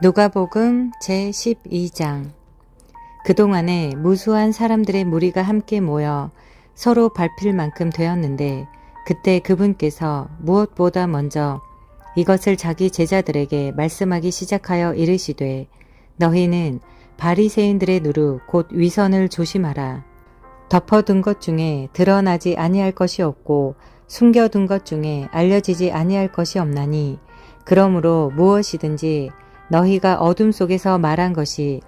누가복음 제12장. 그동안에 무수한 사람들의 무리가 함께 모여 서로 밟힐 만큼 되었는데 그때 그분께서 무엇보다 먼저 이것을 자기 제자들에게 말씀하기 시작하여 이르시되 너희는 바리새인들의 누루 곧 위선을 조심하라. 덮어둔 것 중에 드러나지 아니할 것이 없고 숨겨둔 것 중에 알려지지 아니할 것이 없나니 그러므로 무엇이든지 너희가 어둠 속에서 말한 것이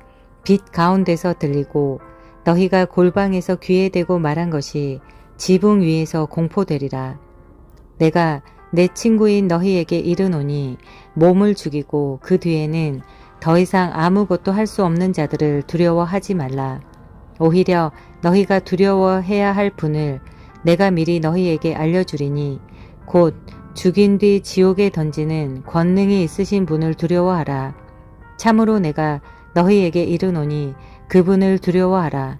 빛 가운데서 들리고 너희가 골방에서 귀에 대고 말한 것이 지붕 위에서 공포되리라. 내가 내 친구인 너희에게 이르노니 몸을 죽이고 그 뒤에는 더 이상 아무것도 할 수 없는 자들을 두려워하지 말라. 오히려 너희가 두려워해야 할 분을 내가 미리 너희에게 알려주리니 곧 죽인 뒤 지옥에 던지는 권능이 있으신 분을 두려워하라. 참으로 내가 너희에게 이르노니 그분을 두려워하라.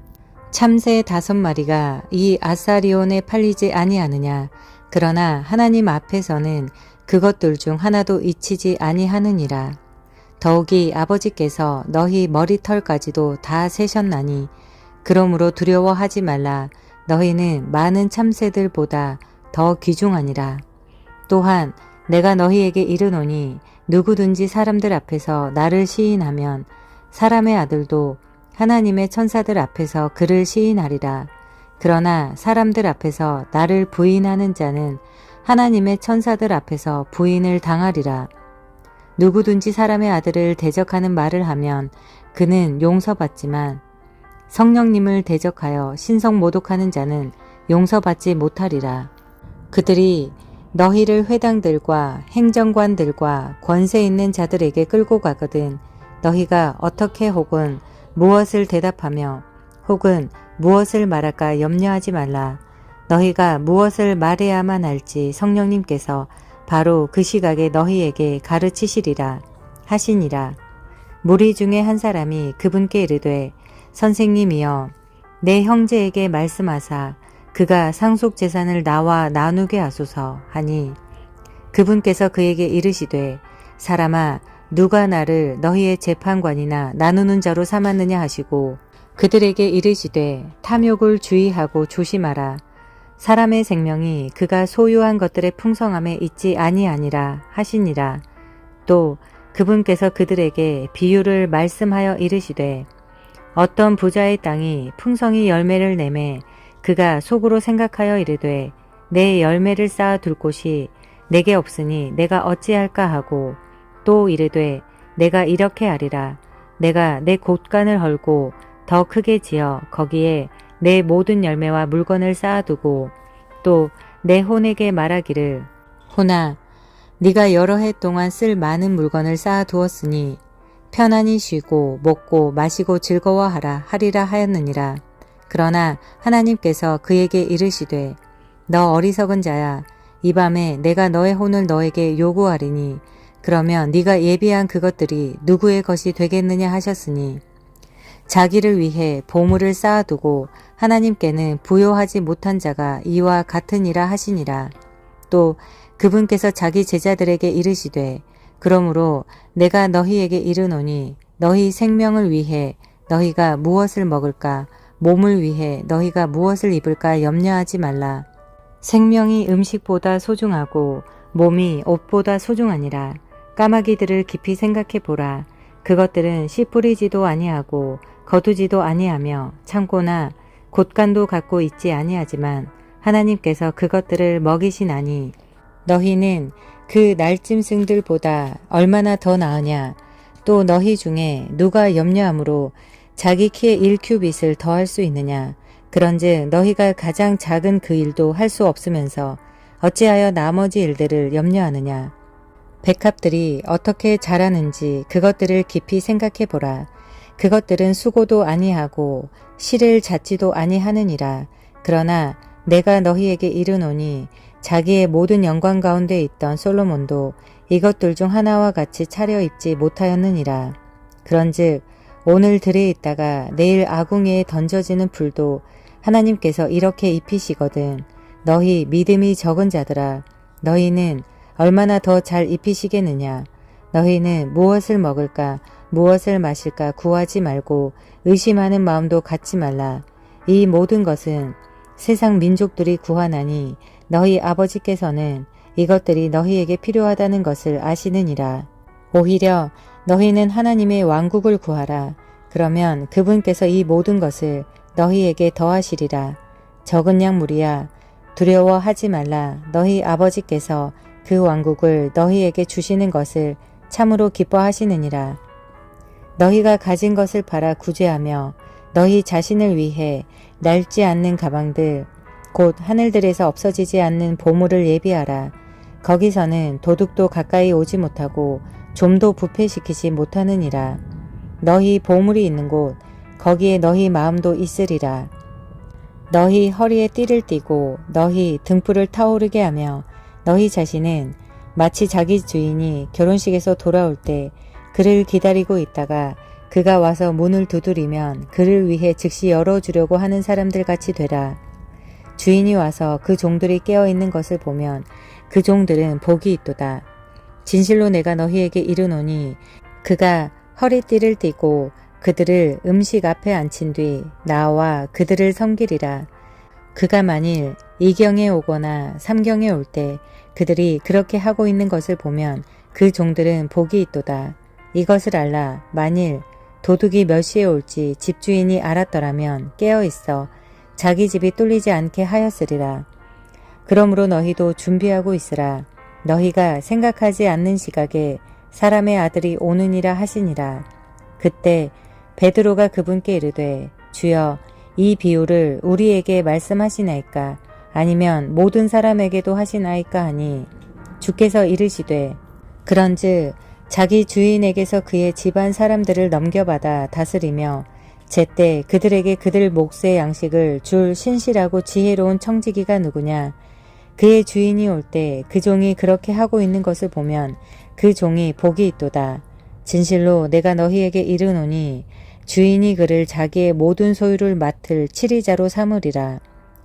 참새 다섯 마리가 이 아사리온에 팔리지 아니하느냐. 그러나 하나님 앞에서는 그것들 중 하나도 잊히지 아니하느니라. 더욱이 아버지께서 너희 머리털까지도 다 세셨나니 그러므로 두려워하지 말라. 너희는 많은 참새들보다 더 귀중하니라. 또한 내가 너희에게 이르노니 누구든지 사람들 앞에서 나를 시인하면 사람의 아들도 하나님의 천사들 앞에서 그를 시인하리라. 그러나 사람들 앞에서 나를 부인하는 자는 하나님의 천사들 앞에서 부인을 당하리라. 누구든지 사람의 아들을 대적하는 말을 하면 그는 용서받지만 성령님을 대적하여 신성 모독하는 자는 용서받지 못하리라. 그들이 너희를 회당들과 행정관들과 권세 있는 자들에게 끌고 가거든 너희가 어떻게 혹은 무엇을 대답하며 혹은 무엇을 말할까 염려하지 말라. 너희가 무엇을 말해야만 할지 성령님께서 바로 그 시각에 너희에게 가르치시리라 하시니라. 무리 중에 한 사람이 그분께 이르되 선생님이여 내 형제에게 말씀하사 그가 상속 재산을 나와 나누게 하소서 하니 그분께서 그에게 이르시되 사람아 누가 나를 너희의 재판관이나 나누는 자로 삼았느냐 하시고 그들에게 이르시되 탐욕을 주의하고 조심하라. 사람의 생명이 그가 소유한 것들의 풍성함에 있지 아니하니라 하시니라. 또 그분께서 그들에게 비유를 말씀하여 이르시되 어떤 부자의 땅이 풍성히 열매를 내매 그가 속으로 생각하여 이르되 내 열매를 쌓아 둘 곳이 내게 없으니 내가 어찌할까 하고 또 이르되 내가 이렇게 하리라 내가 내 곳간을 헐고 더 크게 지어 거기에 내 모든 열매와 물건을 쌓아두고 또 내 혼에게 말하기를 혼아 네가 여러 해 동안 쓸 많은 물건을 쌓아두었으니 편안히 쉬고 먹고 마시고 즐거워하라 하리라 하였느니라. 그러나 하나님께서 그에게 이르시되 너 어리석은 자야 이 밤에 내가 너의 혼을 너에게 요구하리니 그러면 네가 예비한 그것들이 누구의 것이 되겠느냐 하셨으니 자기를 위해 보물을 쌓아두고 하나님께는 부요하지 못한 자가 이와 같으니라 하시니라. 또 그분께서 자기 제자들에게 이르시되 그러므로 내가 너희에게 이르노니 너희 생명을 위해 너희가 무엇을 먹을까 몸을 위해 너희가 무엇을 입을까 염려하지 말라. 생명이 음식보다 소중하고 몸이 옷보다 소중하니라. 까마귀들을 깊이 생각해 보라. 그것들은 씨 뿌리지도 아니하고 거두지도 아니하며 창고나 곳간도 갖고 있지 아니하지만 하나님께서 그것들을 먹이시나니 너희는 그 날짐승들보다 얼마나 더 나으냐 또 너희 중에 누가 염려함으로 자기 키의 1큐빗을 더할 수 있느냐 그런즉 너희가 가장 작은 그 일도 할 수 없으면서 어찌하여 나머지 일들을 염려하느냐 백합들이 어떻게 자라는지 그것들을 깊이 생각해 보라. 그것들은 수고도 아니하고 실을 잡지도 아니하느니라. 그러나 내가 너희에게 이르노니 자기의 모든 영광 가운데 있던 솔로몬도 이것들 중 하나와 같이 차려 입지 못하였느니라. 그런즉 오늘 들에 있다가 내일 아궁이에 던져지는 불도 하나님께서 이렇게 입히시거든. 너희 믿음이 적은 자들아. 너희는 얼마나 더 잘 입히시겠느냐. 너희는 무엇을 먹을까 무엇을 마실까 구하지 말고 의심하는 마음도 갖지 말라. 이 모든 것은 세상 민족들이 구하나니 너희 아버지께서는 이것들이 너희에게 필요하다는 것을 아시느니라. 오히려 너희는 하나님의 왕국을 구하라. 그러면 그분께서 이 모든 것을 너희에게 더하시리라. 적은 양 무리야 두려워하지 말라. 너희 아버지께서 그 왕국을 너희에게 주시는 것을 참으로 기뻐하시느니라. 너희가 가진 것을 팔아 구제하며 너희 자신을 위해 낡지 않는 가방들 곧 하늘들에서 없어지지 않는 보물을 예비하라. 거기서는 도둑도 가까이 오지 못하고 좀도 부패시키지 못하느니라. 너희 보물이 있는 곳 거기에 너희 마음도 있으리라. 너희 허리에 띠를 띠고 너희 등불을 타오르게 하며 너희 자신은 마치 자기 주인이 결혼식에서 돌아올 때 그를 기다리고 있다가 그가 와서 문을 두드리면 그를 위해 즉시 열어주려고 하는 사람들 같이 되라. 주인이 와서 그 종들이 깨어 있는 것을 보면 그 종들은 복이 있도다. 진실로 내가 너희에게 이르노니 그가 허리띠를 띠고 그들을 음식 앞에 앉힌 뒤 나와 그들을 섬기리라. 그가 만일 이경에 오거나 삼경에 올 때 그들이 그렇게 하고 있는 것을 보면 그 종들은 복이 있도다. 이것을 알라. 만일 도둑이 몇 시에 올지 집주인이 알았더라면 깨어 있어 자기 집이 뚫리지 않게 하였으리라. 그러므로 너희도 준비하고 있으라. 너희가 생각하지 않는 시각에 사람의 아들이 오느니라 하시니라. 그때 베드로가 그분께 이르되 주여 이 비유를 우리에게 말씀하시나이까? 아니면 모든 사람에게도 하시나이까 하니? 주께서 이르시되 그런즉 자기 주인에게서 그의 집안 사람들을 넘겨받아 다스리며 제때 그들에게 그들 몫의 양식을 줄 신실하고 지혜로운 청지기가 누구냐 그의 주인이 올 때 그 종이 그렇게 하고 있는 것을 보면 그 종이 복이 있도다. 진실로 내가 너희에게 이르노니 주인이 그를 자기의 모든 소유를 맡을 치리자로 삼으리라.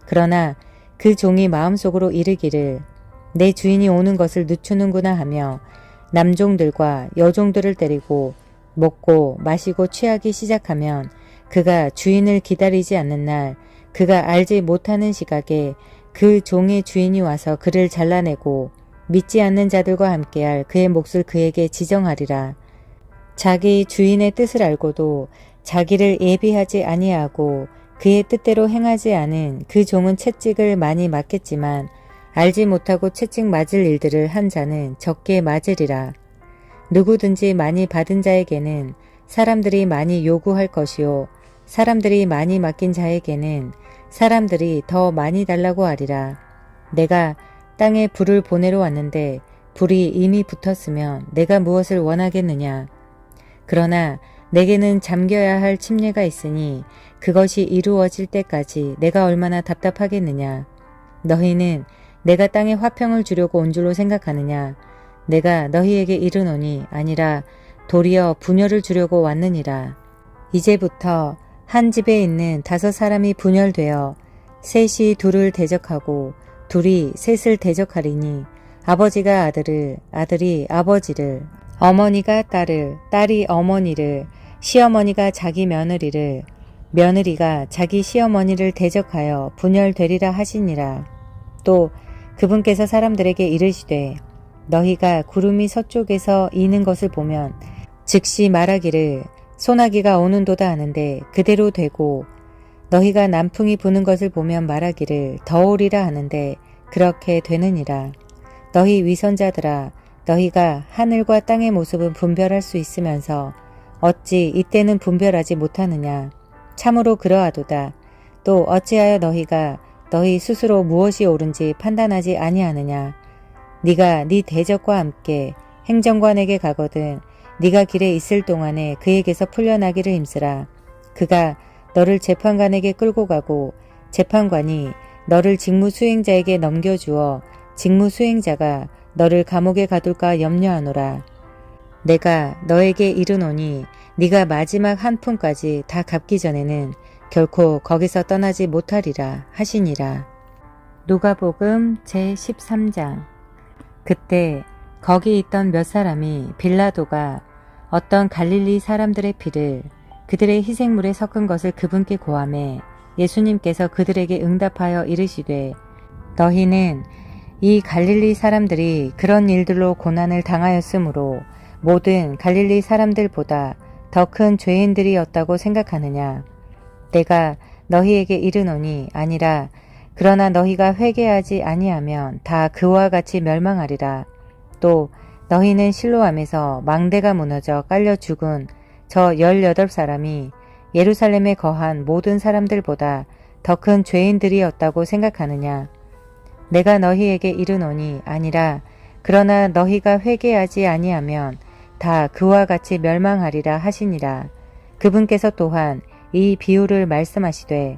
그러나 그 종이 마음속으로 이르기를 내 주인이 오는 것을 늦추는구나 하며 남종들과 여종들을 때리고 먹고 마시고 취하기 시작하면 그가 주인을 기다리지 않는 날 그가 알지 못하는 시각에 그 종의 주인이 와서 그를 잘라내고 믿지 않는 자들과 함께할 그의 몫을 그에게 지정하리라. 자기 주인의 뜻을 알고도 자기를 예비하지 아니하고 그의 뜻대로 행하지 않은 그 종은 채찍을 많이 맞겠지만 알지 못하고 채찍 맞을 일들을 한 자는 적게 맞으리라. 누구든지 많이 받은 자에게는 사람들이 많이 요구할 것이요. 사람들이 많이 맡긴 자에게는 사람들이 더 많이 달라고 하리라. 내가 땅에 불을 보내러 왔는데 불이 이미 붙었으면 내가 무엇을 원하겠느냐. 그러나 내게는 잠겨야 할 침례가 있으니 그것이 이루어질 때까지 내가 얼마나 답답하겠느냐. 너희는 내가 땅에 화평을 주려고 온 줄로 생각하느냐. 내가 너희에게 이르노니 아니라 도리어 분열을 주려고 왔느니라. 이제부터 한 집에 있는 다섯 사람이 분열되어 셋이 둘을 대적하고 둘이 셋을 대적하리니 아버지가 아들을 아들이 아버지를 어머니가 딸을 딸이 어머니를 시어머니가 자기 며느리를 며느리가 자기 시어머니를 대적하여 분열되리라 하시니라. 또 그분께서 사람들에게 이르시되 너희가 구름이 서쪽에서 이는 것을 보면 즉시 말하기를 소나기가 오는도다 하는데 그대로 되고 너희가 남풍이 부는 것을 보면 말하기를 더우리라 하는데 그렇게 되느니라. 너희 위선자들아 너희가 하늘과 땅의 모습은 분별할 수 있으면서 어찌 이때는 분별하지 못하느냐. 참으로 그러하도다. 또 어찌하여 너희가 너희 스스로 무엇이 옳은지 판단하지 아니하느냐. 네가 네 대적과 함께 행정관에게 가거든 네가 길에 있을 동안에 그에게서 풀려나기를 힘쓰라. 그가 너를 재판관에게 끌고 가고 재판관이 너를 직무 수행자에게 넘겨주어 직무 수행자가 너를 감옥에 가둘까 염려하노라. 내가 너에게 이르노니 네가 마지막 한 푼까지 다 갚기 전에는 결코 거기서 떠나지 못하리라 하시니라. 누가복음 제13장 그때 거기 있던 몇 사람이 빌라도가 어떤 갈릴리 사람들의 피를 그들의 희생물에 섞은 것을 그분께 고함해 예수님께서 그들에게 응답하여 이르시되 너희는 이 갈릴리 사람들이 그런 일들로 고난을 당하였으므로 모든 갈릴리 사람들보다 더 큰 죄인들이었다고 생각하느냐? 내가 너희에게 이르노니 아니라 그러나 너희가 회개하지 아니하면 다 그와 같이 멸망하리라 또 너희는 실로암에서 망대가 무너져 깔려 죽은 저 18사람이 예루살렘에 거한 모든 사람들보다 더 큰 죄인들이었다고 생각하느냐. 내가 너희에게 이르노니 아니라 그러나 너희가 회개하지 아니하면 다 그와 같이 멸망하리라 하시니라. 그분께서 또한 이 비유를 말씀하시되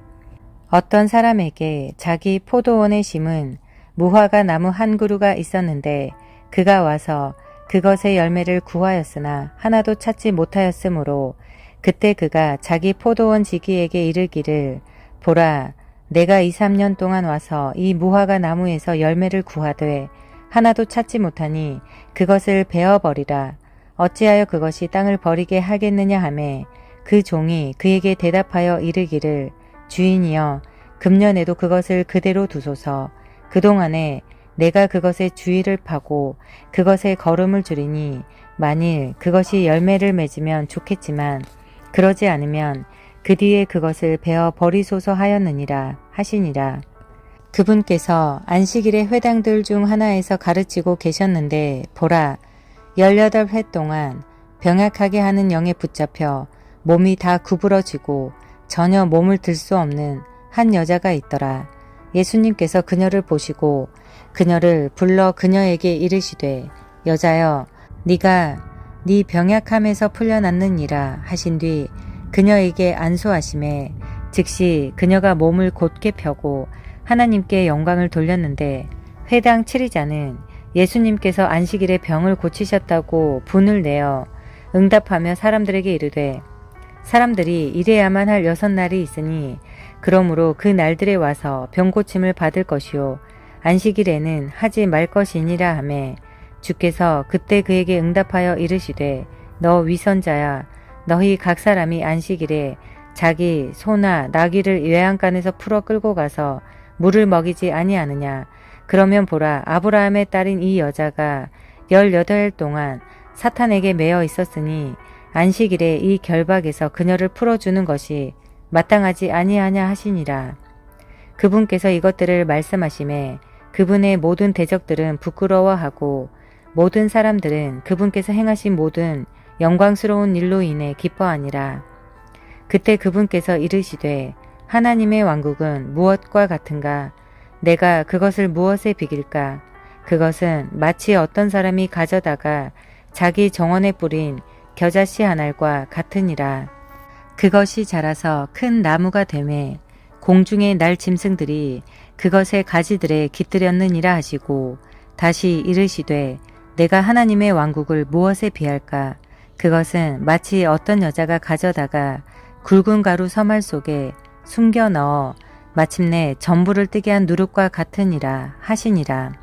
어떤 사람에게 자기 포도원에 심은 무화과 나무 한 그루가 있었는데 그가 와서 그것의 열매를 구하였으나 하나도 찾지 못하였으므로 그때 그가 자기 포도원 지기에게 이르기를 보라 내가 2, 3년 동안 와서 이 무화과 나무에서 열매를 구하되 하나도 찾지 못하니 그것을 베어버리라. 어찌하여 그것이 땅을 버리게 하겠느냐 하매 그 종이 그에게 대답하여 이르기를 주인이여 금년에도 그것을 그대로 두소서. 그동안에 내가 그것의 주위를 파고 그것에 걸음을 줄이니 만일 그것이 열매를 맺으면 좋겠지만 그러지 않으면 그 뒤에 그것을 베어 버리소서 하였느니라 하시니라. 그분께서 안식일의 회당들 중 하나에서 가르치고 계셨는데 보라 18회 동안 병약하게 하는 영에 붙잡혀 몸이 다 구부러지고 전혀 몸을 들 수 없는 한 여자가 있더라. 예수님께서 그녀를 보시고 그녀를 불러 그녀에게 이르시되 여자여 네가 네 병약함에서 풀려났느니라 하신 뒤 그녀에게 안수하심에 즉시 그녀가 몸을 곧게 펴고 하나님께 영광을 돌렸는데 회당 7위자는 예수님께서 안식일에 병을 고치셨다고 분을 내어 응답하며 사람들에게 이르되 사람들이 이래야만 할 여섯 날이 있으니 그러므로 그 날들에 와서 병 고침을 받을 것이요. 안식일에는 하지 말 것이니라 하매 주께서 그때 그에게 응답하여 이르시되 너 위선자야. 너희 각 사람이 안식일에 자기 소나 나귀를 외양간에서 풀어 끌고 가서 물을 먹이지 아니하느냐. 그러면 보라 아브라함의 딸인 이 여자가 18일 동안 사탄에게 매여 있었으니 안식일에 이 결박에서 그녀를 풀어주는 것이 마땅하지 아니하냐 하시니라. 그분께서 이것들을 말씀하심에 그분의 모든 대적들은 부끄러워하고 모든 사람들은 그분께서 행하신 모든 영광스러운 일로 인해 기뻐하니라. 그때 그분께서 이르시되 하나님의 왕국은 무엇과 같은가? 내가 그것을 무엇에 비길까? 그것은 마치 어떤 사람이 가져다가 자기 정원에 뿌린 겨자씨 한 알과 같으니라. 그것이 자라서 큰 나무가 되매 공중의 날 짐승들이 그것의 가지들에 깃들였느니라 하시고 다시 이르시되 내가 하나님의 왕국을 무엇에 비할까? 그것은 마치 어떤 여자가 가져다가 굵은 가루 서말 속에 숨겨 넣어 마침내 전부를 뜨게 한 누룩과 같으니라 하시니라.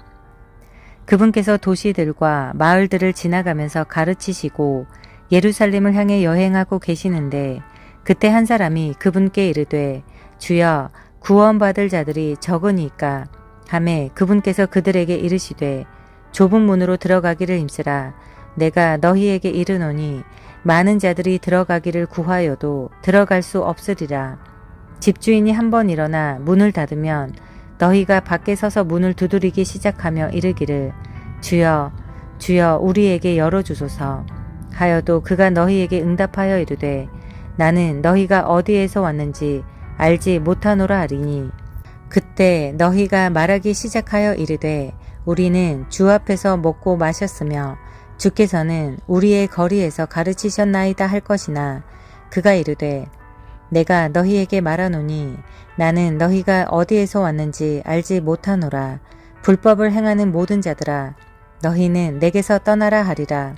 그분께서 도시들과 마을들을 지나가면서 가르치시고 예루살렘을 향해 여행하고 계시는데 그때 한 사람이 그분께 이르되 주여 구원받을 자들이 적으니까? 하매 그분께서 그들에게 이르시되 좁은 문으로 들어가기를 힘쓰라. 내가 너희에게 이르노니 많은 자들이 들어가기를 구하여도 들어갈 수 없으리라. 집주인이 한 번 일어나 문을 닫으면 너희가 밖에 서서 문을 두드리기 시작하며 이르기를 주여 주여 우리에게 열어주소서. 하여도 그가 너희에게 응답하여 이르되 나는 너희가 어디에서 왔는지 알지 못하노라 하리니. 그때 너희가 말하기 시작하여 이르되 우리는 주 앞에서 먹고 마셨으며 주께서는 우리의 거리에서 가르치셨나이다 할 것이나 그가 이르되 내가 너희에게 말하노니 나는 너희가 어디에서 왔는지 알지 못하노라. 불법을 행하는 모든 자들아 너희는 내게서 떠나라 하리라.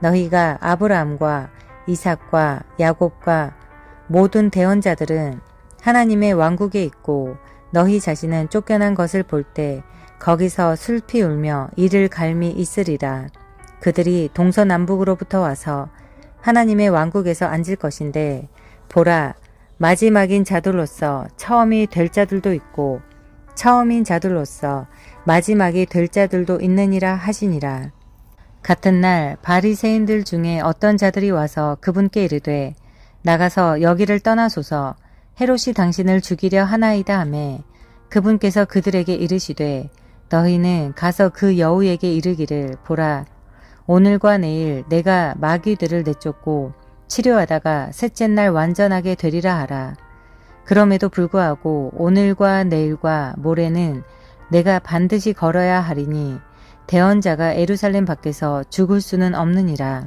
너희가 아브라함과 이삭과 야곱과 모든 대언자들은 하나님의 왕국에 있고 너희 자신은 쫓겨난 것을 볼 때 거기서 슬피 울며 이를 갈미 있으리라. 그들이 동서남북으로부터 와서 하나님의 왕국에서 앉을 것인데 보라 마지막인 자들로서 처음이 될 자들도 있고 처음인 자들로서 마지막이 될 자들도 있느니라 하시니라. 같은 날 바리새인들 중에 어떤 자들이 와서 그분께 이르되 나가서 여기를 떠나소서 헤롯이 당신을 죽이려 하나이다 하매 그분께서 그들에게 이르시되 너희는 가서 그 여우에게 이르기를 보라 오늘과 내일 내가 마귀들을 내쫓고 치료하다가 셋째 날 완전하게 되리라 하라. 그럼에도 불구하고 오늘과 내일과 모레는 내가 반드시 걸어야 하리니 대언자가 에루살렘 밖에서 죽을 수는 없느니라.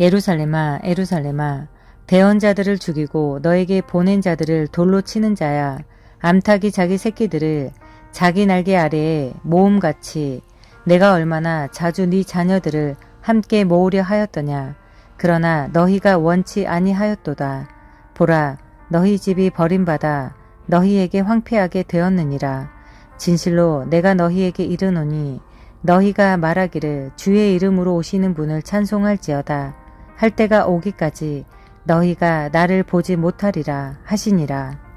예루살렘아 에루살렘아 대언자들을 죽이고 너에게 보낸 자들을 돌로 치는 자야. 암탉이 자기 새끼들을 자기 날개 아래에 모음같이 내가 얼마나 자주 네 자녀들을 함께 모으려 하였더냐. 그러나 너희가 원치 아니하였도다. 보라 너희 집이 버림받아 너희에게 황폐하게 되었느니라. 진실로 내가 너희에게 이르노니 너희가 말하기를 주의 이름으로 오시는 분을 찬송할지어다. 할 때가 오기까지 너희가 나를 보지 못하리라 하시니라